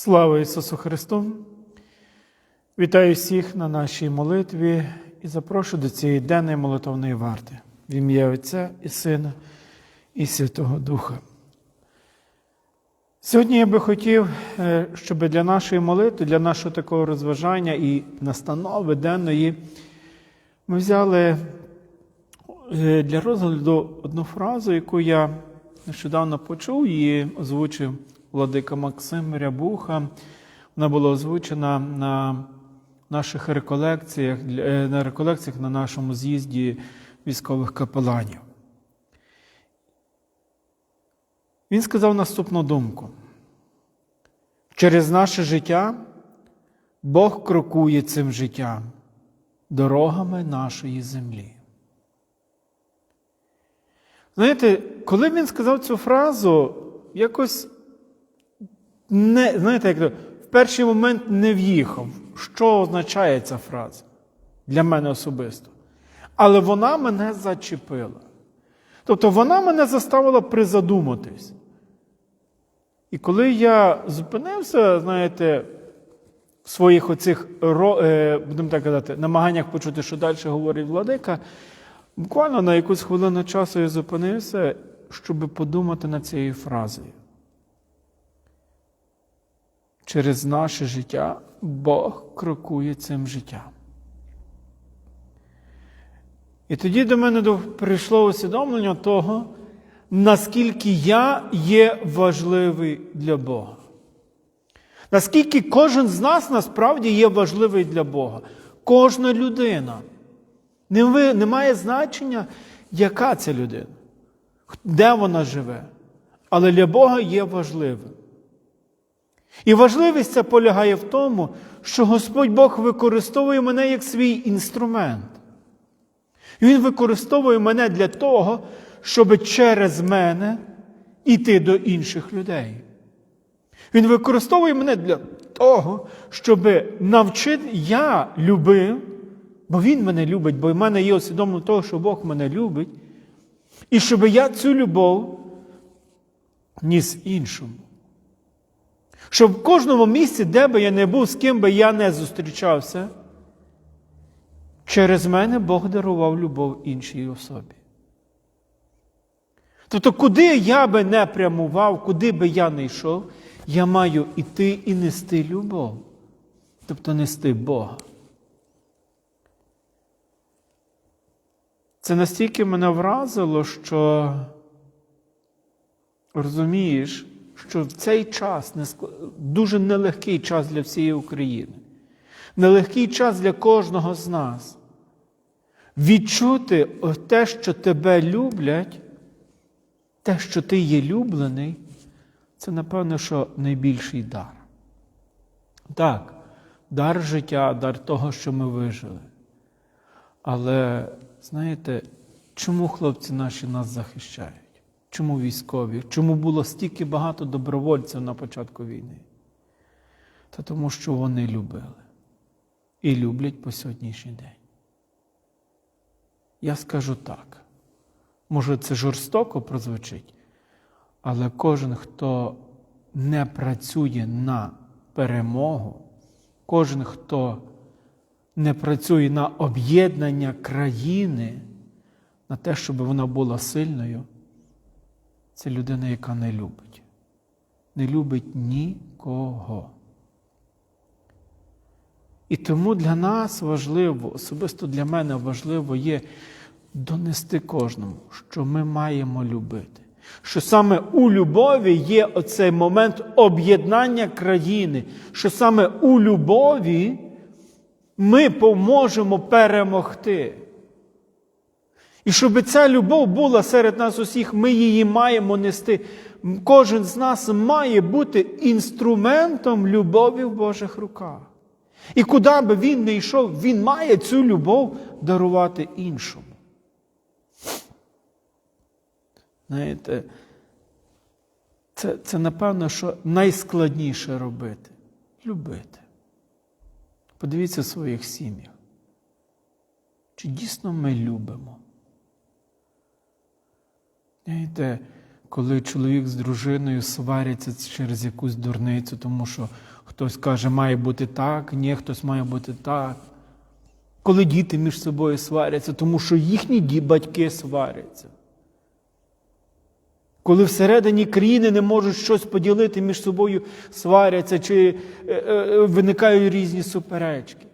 Слава Ісусу Христу! Вітаю всіх на нашій молитві і запрошую до цієї денної молитовної варти в ім'я Отця і Сина і Святого Духа. Сьогодні я би хотів, е, щоб для нашої молитви, для нашого такого розважання і настанови денної ми взяли е, для розгляду одну фразу, яку я нещодавно почув і озвучив владика Максим Рябуха. Вона була озвучена на наших реколекціях, е, на реколекціях на нашому з'їзді військових капеланів. Він сказав наступну думку. Через наше життя Бог крокує цим життям дорогами нашої землі. Знаєте, коли він сказав цю фразу, якось не, знаєте, як в перший момент не в'їхав, що означає ця фраза для мене особисто. Але вона мене зачепила. Тобто вона мене заставила призадуматись. І коли я зупинився, знаєте, в своїх оцих, е, будемо так казати, намаганнях почути, що далі говорить владика, буквально на якусь хвилину часу я зупинився, щоб подумати над цією фразою. Через наше життя Бог крокує цим життям. І тоді до мене прийшло усвідомлення того, наскільки я є важливий для Бога. Наскільки кожен з нас насправді є важливий для Бога. Кожна людина. Немає значення, яка це людина, де вона живе. Але для Бога є важливим. І важливість це полягає в тому, що Господь Бог використовує мене як свій інструмент. Він використовує мене для того, щоб через мене йти до інших людей. Він використовує мене для того, щоб навчити, я любив, бо Він мене любить, бо в мене є усвідомлення того, що Бог мене любить, і щоб я цю любов ніс іншому. Щоб в кожному місці, де би я не був, з ким би я не зустрічався, через мене Бог дарував любов іншій особі. Тобто, куди я би не прямував, куди би я не йшов, я маю іти і нести любов, тобто нести Бога. Це настільки мене вразило, що розумієш, що в цей час дуже нелегкий час для всієї України, нелегкий час для кожного з нас. Відчути те, що тебе люблять, те, що ти є люблений, це, напевно, що найбільший дар. Так, дар життя, дар того, що ми вижили. Але знаєте, чому хлопці наші нас захищають? Чому військові? Чому було стільки багато добровольців на початку війни? Та тому, що вони любили і люблять по сьогоднішній день. Я скажу так. Може, це жорстоко прозвучить, але кожен, хто не працює на перемогу, кожен, хто не працює на об'єднання країни, на те, щоб вона була сильною, це людина, яка не любить. Не любить нікого. І тому для нас важливо, особисто для мене важливо є донести кожному, що ми маємо любити. Що саме у любові є оцей момент об'єднання країни, що саме у любові ми поможемо перемогти. І щоб ця любов була серед нас усіх, ми її маємо нести. Кожен з нас має бути інструментом любові в Божих руках. І куди би він не йшов, він має цю любов дарувати іншому. Знаєте, це, це напевно, що найскладніше робити любити. Подивіться своїх сім'ях. Чи дійсно ми любимо? Знаєте, коли чоловік з дружиною сваряться через якусь дурницю, тому що хтось каже, має бути так, ні, хтось має бути так. Коли діти між собою сваряться, тому що їхні батьки сваряться. Коли всередині країни не можуть щось поділити між собою, сваряться чи е, е, виникають різні суперечки.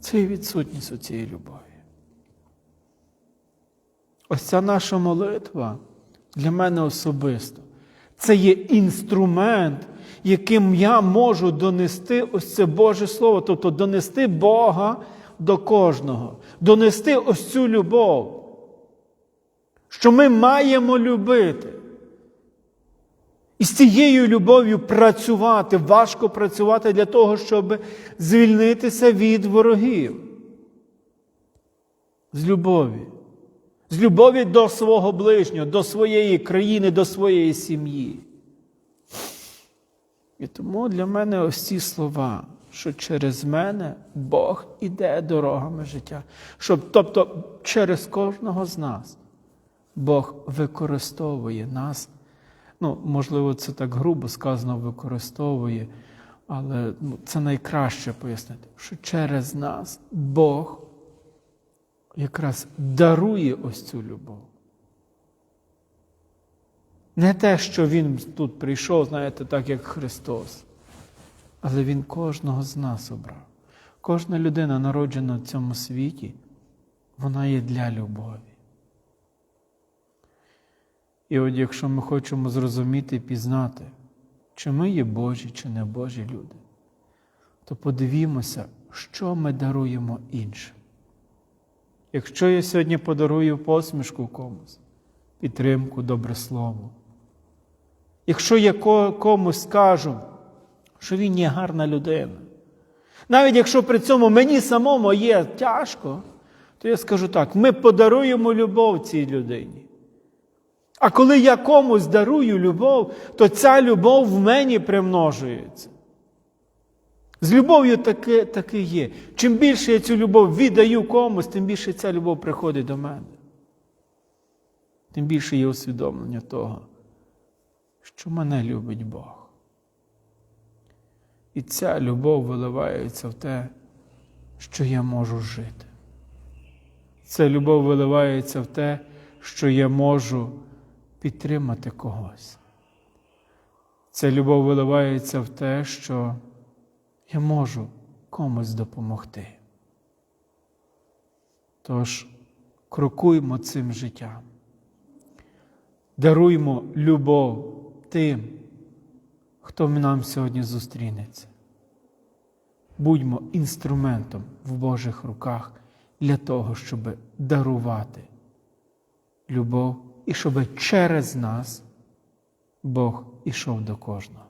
Це і відсутність у цієї любові. Ось ця наша молитва для мене особисто. Це є інструмент, яким я можу донести ось це Боже Слово, тобто донести Бога до кожного, донести ось цю любов, що ми маємо любити. І з цією любов'ю працювати, важко працювати для того, щоб звільнитися від ворогів. З любові. З любові до свого ближнього, до своєї країни, до своєї сім'ї. І тому для мене ось ці слова, що через мене Бог іде дорогами життя. Щоб, тобто через кожного з нас Бог використовує нас. Ну, можливо, це так грубо сказано, використовує, але ну, це найкраще пояснити, що через нас Бог якраз дарує ось цю любов. Не те, що Він тут прийшов, знаєте, так як Христос, але Він кожного з нас обрав. Кожна людина, народжена в цьому світі, вона є для любові. І от якщо ми хочемо зрозуміти пізнати, чи ми є Божі, чи не Божі люди, то подивімося, що ми даруємо іншим. Якщо я сьогодні подарую посмішку комусь, підтримку, добре слово, якщо я комусь скажу, що він є гарна людина, навіть якщо при цьому мені самому є тяжко, то я скажу так: ми подаруємо любов цій людині. А коли я комусь дарую любов, то ця любов в мені примножується. З любов'ю таке, таке є. Чим більше я цю любов віддаю комусь, тим більше ця любов приходить до мене. Тим більше є усвідомлення того, що мене любить Бог. І ця любов виливається в те, що я можу жити. Ця любов виливається в те, що я можу підтримати когось. Ця любов виливається в те, що я можу комусь допомогти. Тож крокуймо цим життям, даруймо любов тим, хто нам сьогодні зустрінеться. Будьмо інструментом в Божих руках для того, щоб дарувати любов і щоб через нас Бог ішов до кожного.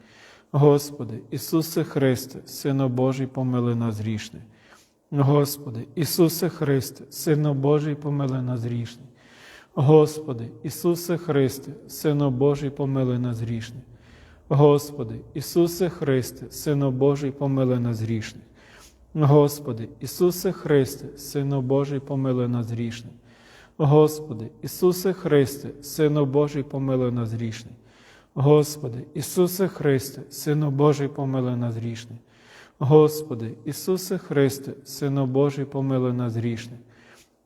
Господи, Ісусе Христе, Сино Божий, помили нас грішних. Господи, Ісусе Христе, Сино Божий, помили нас грішних. Господи, Ісусе Христе, Сино Божий, помили нас грішних. Господи, Ісусе Христе, Сино Божий, помили нас грішних. Господи, Ісусе Христе, Сино Божий, помили нас грішних. Господи, Ісусе Христе, Сино Божий, помилуй нас грішний. Господи, Ісусе Христе, Сино Божий, помилуй нас грішний. Господи, Ісусе Христе, Сино Божий, помилуй нас грішний.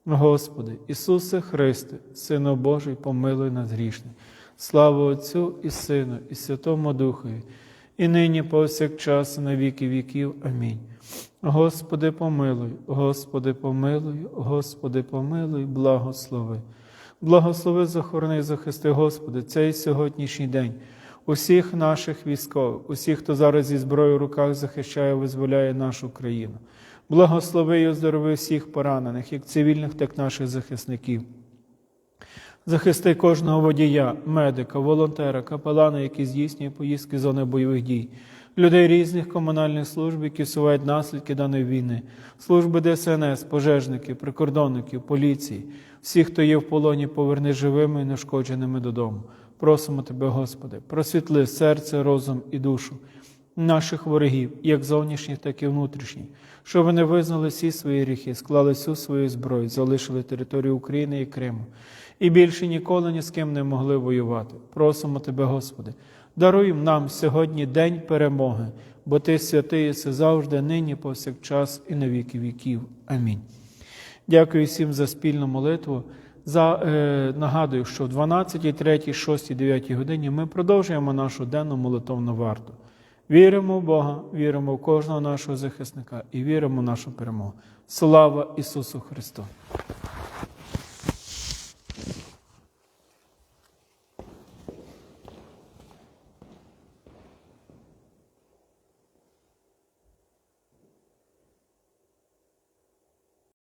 Господи, Ісусе Христе, Сино Божий, помилуй нас грішний. Слава Отцю і Сину, і Святому Духові, і нині повсякчас, і на віки віків. Амінь. Господи, помилуй, Господи, помилуй, Господи, помилуй, благослови. Благослови, захорони, захисти, Господи, цей сьогоднішній день. Усіх наших військових, усіх, хто зараз зі зброєю в руках захищає, визволяє нашу країну. Благослови і оздорови всіх поранених, як цивільних, так і наших захисників. Захисти кожного водія, медика, волонтера, капелана, які здійснює поїздки зони бойових дій, людей різних комунальних служб, які всувають наслідки даної війни, служби ДСНС, пожежники, прикордонників, поліції, всіх, хто є в полоні, поверни живими і нешкодженими додому. Просимо Тебе, Господи, просвітли серце, розум і душу наших ворогів, як зовнішніх, так і внутрішніх, щоб вони визнали всі свої гріхи, склали всю свою зброю, залишили територію України і Криму, і більше ніколи ні з ким не могли воювати. Просимо Тебе, Господи, даруй нам сьогодні день перемоги, бо Ти святий єси завжди, нині, повсякчас і на віки віків. Амінь. Дякую всім за спільну молитву. За, е, нагадую, що в 12, 3, 6, 9 годині ми продовжуємо нашу денну молитовну варту. Віримо в Бога, віримо в кожного нашого захисника і віримо в нашу перемогу. Слава Ісусу Христу!